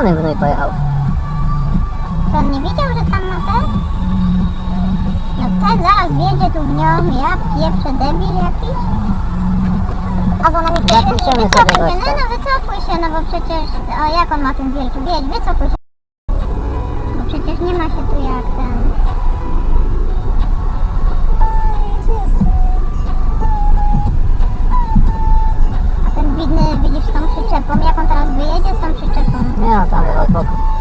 czerwonym wnój pojechał. To on nie wiedział, że tam ma te? No ten zaraz wjedzie tu w nią, ja pieprzę debil jakiś. A bo na mnie Zapiszemy wycofuj się, no, gościa. no wycofuj się, no bo przecież, o jak on ma ten wielki, wiedź, wycofuj się. Nie no, tam